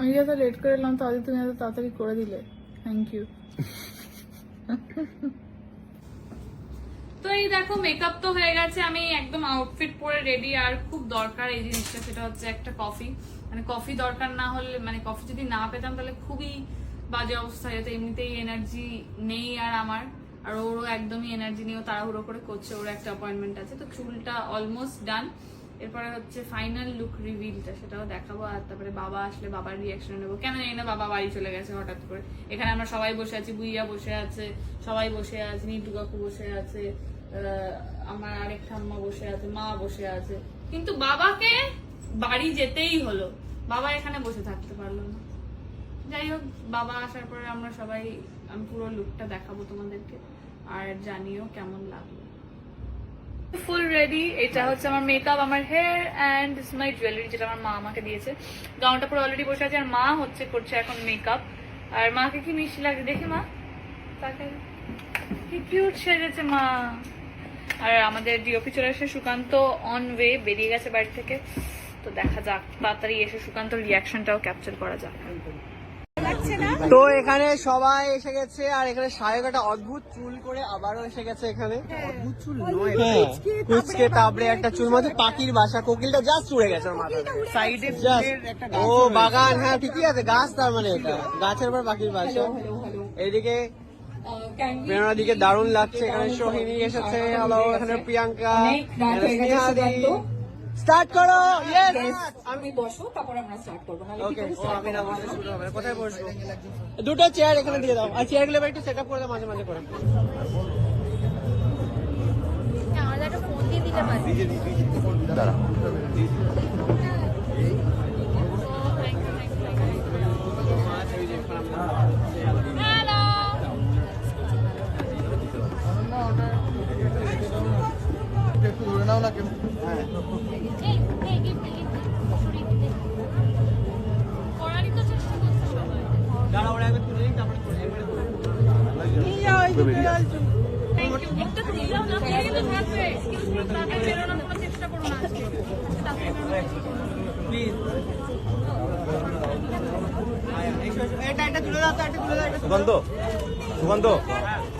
আমি যত লেট করে এলাম তাহলে তুমি এত তাড়াতাড়ি করে দিলে। থ্যাংক ইউ তো এই দেখো মেকআপ তো হয়ে গেছে, আমি একদম আউটফিট পরে রেডি আর খুব দরকার এই জিনিসটা, সেটা হচ্ছে একটা কফি মানে কফি দরকার না হলে মানে কফি যদি না পেতাম, তাহলে খুবই বাজে অবস্থা যেত এমনিতেই এনার্জি নেই আর আমার। আর ওরও একদমই এনার্জি নিয়েও তাড়াহুড়ো করে করছে, ওর একটা অ্যাপয়েন্টমেন্ট আছে, তো চুলটা অলমোস্ট ডান এরপরে হচ্ছে ফাইনাল লুক রিভিলটা সেটাও দেখাবো, আর তারপরে বাবা আসলে বাবার রিয়াকশন নেব। কেন জানি না বাবা বাড়ি চলে গেছে হঠাৎ করে। এখানে আমরা সবাই বসে আছি বুইয়া বসে আছে, সবাই বসে আছে, নিটু কাকু বসে আছে আমার আরেক ঠাম্মা বসে আছে, মা বসে আছে। কিন্তু বাবাকে বাড়ি যেতেই হলো। বাবা এখানে বসে থাকতে পারল না। যাই হোক, বাবা আসার পরে আমরা সবাই, আমি পুরো লুকটা দেখাবো তোমাদেরকে, আর জানিও কেমন লাগল। ফুল রেডি এটা হচ্ছে আমার মেকআপ আমার হেয়ার অ্যান্ড মাই জুয়েলারি যেটা আমার মা আমাকে দিয়েছে। গাউনটা পুরো অলরেডি বসে আছে, আর মা হচ্ছে করছে এখন মেকআপ আর মাকে কি মিষ্টি লাগে দেখে মা? তাকে। কি কিউট সেজেছে মা। আর আমাদের ডিওপি চলে এসে সুকান্ত অন ওয়ে বেরিয়ে গেছে বাড়ি থেকে। তো দেখা যাক, তাড়াতাড়ি এসে সুকান্ত রিয়াকশনটাও ক্যাপচার করা যাক। তো এখানে সবাই এসে গেছে আর এখানে সায়ক একটা অদ্ভুত চুল করে আবারও এসে গেছে এখানে। অদ্ভুত চুল নয়। কুচকে তাবড়ে একটা চুল মধ্যে পাখির বাসা কোকিলটা জাস্ট উড়ে গেছে ওর মাথা সাইডে ও বাগান হ্যাঁ ঠিকই আছে গাছ তার মানে এটা। গাছের পর পাখির বাসা। এইদিকে প্রেরণার দিকে দারুণ লাগছে এখানে সোহিনী এসেছে হ্যালো এখানে প্রিয়াঙ্কা স্টার্ট করো আমি বসো তারপর আমরা স্টার্ট করব নাহলে ওকে ও আমি না। বসে শুরু হবে কোথায় বসবো? দুটো চেয়ার এখানে দিয়ে দাও আর চেয়ারগুলো একটু সেট আপ করে দাও মাঝে মাঝে করে। দাঁড়া। তুললেও না তুলে কিন্তু থাকবে Excuse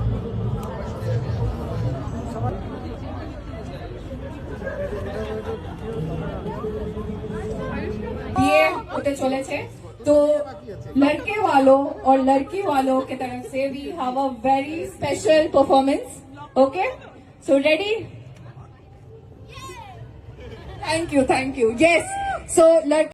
होते चले थे। तो लड़के वालों और लड़की वालों के तरफ़ से we have a very special performance okay so ready thank you thank you yes so लड़की